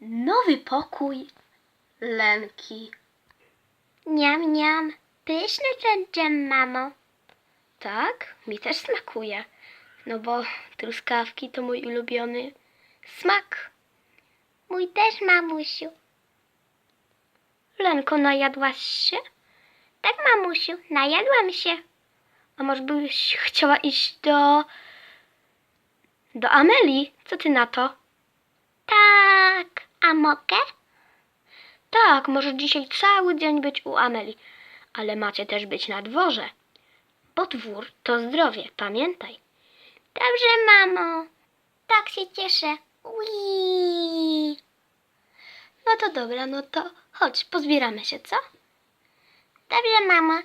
Nowy pokój Lenki. Niam, niam. Pyszny ten dżem, mamo. Tak, mi też smakuje. No bo truskawki to mój ulubiony smak. Mój też, mamusiu. Lenko, najadłaś się? Tak, mamusiu, najadłam się. A może byś chciała iść do. do Ameli? Co ty na to? Tak, a mogę? Tak, może dzisiaj cały dzień być u Ameli, ale macie też być na dworze. Bo dwór to zdrowie, pamiętaj. Dobrze, mamo. Tak się cieszę. Ui. No to dobra, no to chodź, pozbieramy się, co? Dobrze, mama.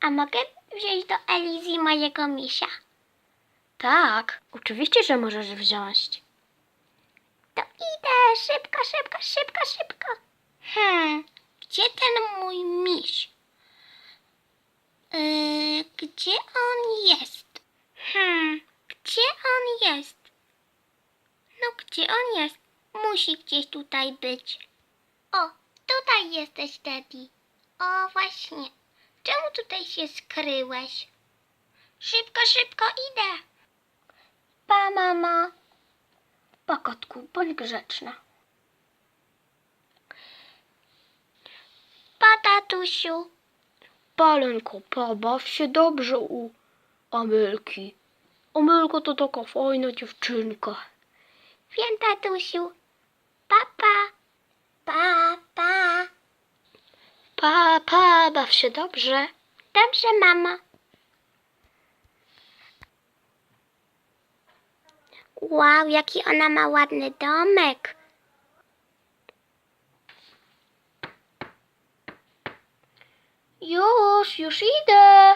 A mogę wziąć do Elizji mojego misia? Tak, oczywiście, że możesz wziąć. Szybko, szybko, szybko, szybko. Hmm, gdzie ten mój miś? Yy, gdzie on jest? Hmm, gdzie on jest? No, gdzie on jest? Musi gdzieś tutaj być. O, tutaj jesteś, Teddy. O, właśnie. Czemu tutaj się skryłeś? Szybko, szybko idę. Pa, mamo. Kotku, bądź grzeczna. Pa, tatusiu. Palenko, pobaw się dobrze u Amelki. Amelka to taka fajna dziewczynka. Wiem, tatusiu. Papa. Pa, pa. Pa, pa, baw się dobrze. Dobrze, mama. Wow, jaki ona ma ładny domek. Już, już idę.